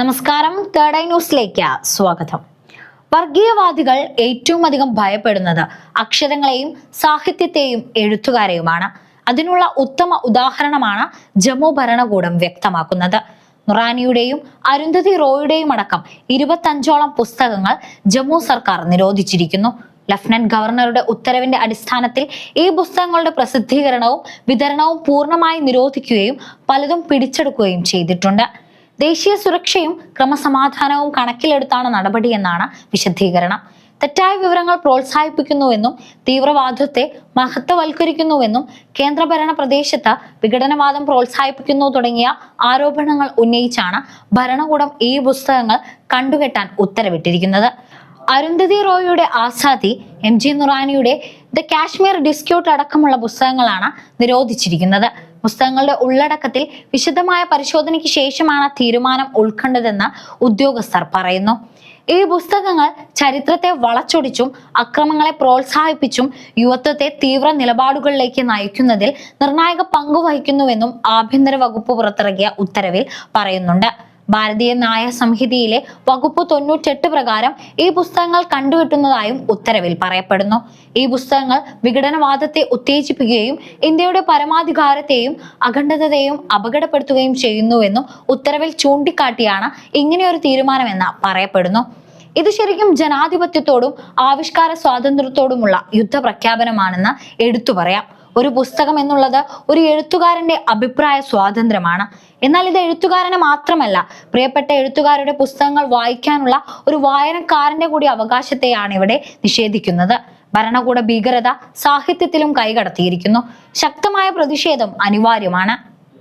നമസ്കാരം. Third eye ന്യൂസിലേക്ക് സ്വാഗതം. വർഗീയവാദികൾ ഏറ്റവും അധികം ഭയപ്പെടുന്നത് അക്ഷരങ്ങളെയും സാഹിത്യത്തെയും എഴുത്തുകാരെയുമാണ്. അതിനുള്ള ഉത്തമ ഉദാഹരണമാണ് ജമ്മു ഭരണകൂടം വ്യക്തമാക്കുന്നത്. നുറാനിയുടെയും അരുന്ധതി റോയുടെയും അടക്കം ഇരുപത്തഞ്ചോളം പുസ്തകങ്ങൾ ജമ്മു സർക്കാർ നിരോധിച്ചിരിക്കുന്നു. ലഫ്റ്റനന്റ് ഗവർണറുടെ ഉത്തരവിന്റെ അടിസ്ഥാനത്തിൽ ഈ പുസ്തകങ്ങളുടെ പ്രസിദ്ധീകരണവും വിതരണവും പൂർണമായി നിരോധിക്കുകയും പലതും പിടിച്ചെടുക്കുകയും ചെയ്തിട്ടുണ്ട്. ദേശീയ സുരക്ഷയും ക്രമസമാധാനവും കണക്കിലെടുത്താണ് നടപടിയെന്നാണ് വിശദീകരണം. തെറ്റായ വിവരങ്ങൾ പ്രോത്സാഹിപ്പിക്കുന്നുവെന്നും തീവ്രവാദത്തെ മഹത്വവൽക്കരിക്കുന്നുവെന്നും കേന്ദ്രഭരണ പ്രദേശത്ത് വിഘടനവാദം പ്രോത്സാഹിപ്പിക്കുന്നു തുടങ്ങിയ ആരോപണങ്ങൾ ഉന്നയിച്ചാണ് ഭരണകൂടം ഈ പുസ്തകങ്ങൾ കണ്ടുകെട്ടാൻ ഉത്തരവിട്ടിരിക്കുന്നത്. അരുന്ധതി റോയിയുടെ ആസാദി എം ജി നുറാനിയുടെ ദ കാശ്മീർ ഡിസ്ക്യൂട്ട് അടക്കമുള്ള പുസ്തകങ്ങളാണ് നിരോധിച്ചിരിക്കുന്നത്. പുസ്തകങ്ങളുടെ ഉള്ളടക്കത്തിൽ വിശദമായ പരിശോധനയ്ക്ക് ശേഷമാണ് തീരുമാനം ഉൾക്കൊണ്ടതെന്ന് ഉദ്യോഗസ്ഥർ പറയുന്നു. ഈ പുസ്തകങ്ങൾ ചരിത്രത്തെ വളച്ചൊടിച്ചും അക്രമങ്ങളെ പ്രോത്സാഹിപ്പിച്ചും യുവത്വത്തെ തീവ്ര നിലപാടുകളിലേക്ക് നയിക്കുന്നതിൽ നിർണായക പങ്ക് വഹിക്കുന്നുവെന്നും ആഭ്യന്തര വകുപ്പ് പുറത്തിറക്കിയ ഉത്തരവിൽ പറയുന്നുണ്ട്. ഭാരതീയ നായ സംഹിതയിലെ വകുപ്പ് തൊണ്ണൂറ്റെട്ട് പ്രകാരം ഈ പുസ്തകങ്ങൾ കണ്ടുകിട്ടുന്നതായും ഉത്തരവിൽ പറയപ്പെടുന്നു. ഈ പുസ്തകങ്ങൾ വിഘടനവാദത്തെ ഉത്തേജിപ്പിക്കുകയും ഇന്ത്യയുടെ പരമാധികാരത്തെയും അഖണ്ഡതയെയും അപകടപ്പെടുത്തുകയും ചെയ്യുന്നുവെന്നും ഉത്തരവിൽ ചൂണ്ടിക്കാട്ടിയാണ് ഇങ്ങനെയൊരു തീരുമാനമെന്ന് പറയപ്പെടുന്നു. ഇത് ശരിക്കും ജനാധിപത്യത്തോടും ആവിഷ്കാര സ്വാതന്ത്ര്യത്തോടുമുള്ള യുദ്ധപ്രഖ്യാപനമാണെന്ന് എടുത്തു പറയാം. ഒരു പുസ്തകം എന്നുള്ളത് ഒരു എഴുത്തുകാരന്റെ അഭിപ്രായ സ്വാതന്ത്ര്യമാണ്. എന്നാൽ ഇത് എഴുത്തുകാരനെ മാത്രമല്ല പ്രിയപ്പെട്ട എഴുത്തുകാരുടെ പുസ്തകങ്ങൾ വായിക്കാനുള്ള ഒരു വായനക്കാരന്റെ കൂടി അവകാശത്തെയാണ് ഇവിടെ നിഷേധിക്കുന്നത്. ഭരണകൂട ഭീകരത സാഹിത്യത്തിലും കൈകടത്തിയിരിക്കുന്നു. ശക്തമായ പ്രതിഷേധം അനിവാര്യമാണ്.